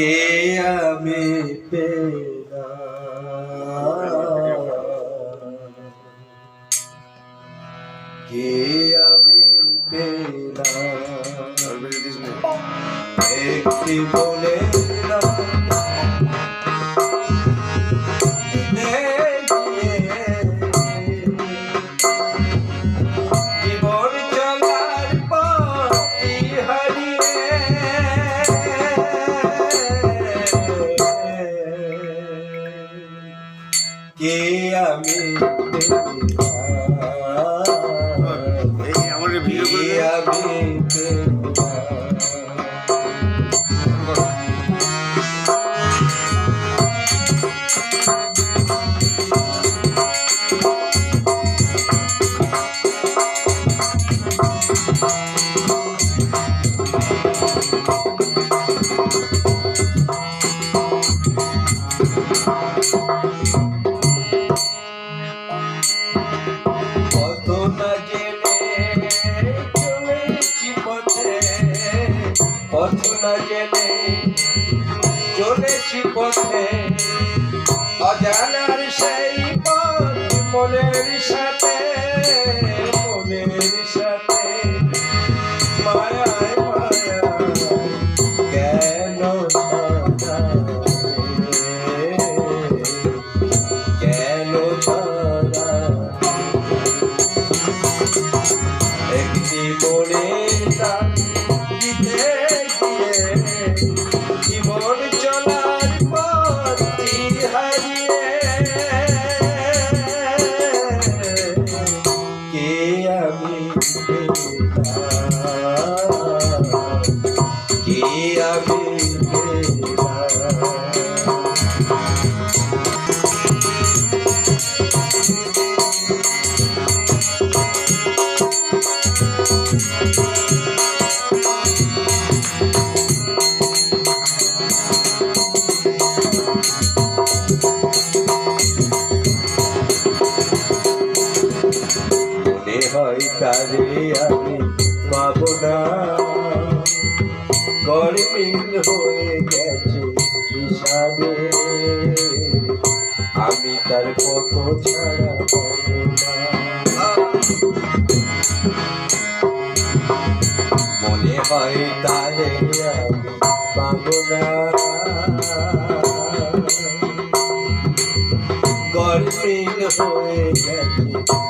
কে আমি পেলাম। কে আমি পেলাম? একটি বলে জীবন কে আমি না জেনে চলেছি পথে। অজানার সেই পথ মনের সাথে মনের সাথে। মায়ায় মায়ায় কেন হয় তারে আমি পাবো না। গরমিল হয়ে গেছে হিসাবে। আমি তার কত ছাড়া পাবো না। মনে হয় তারে আমি পাবো না। গরমিল হয়ে গেছে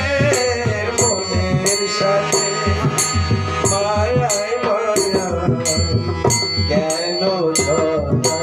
Oh,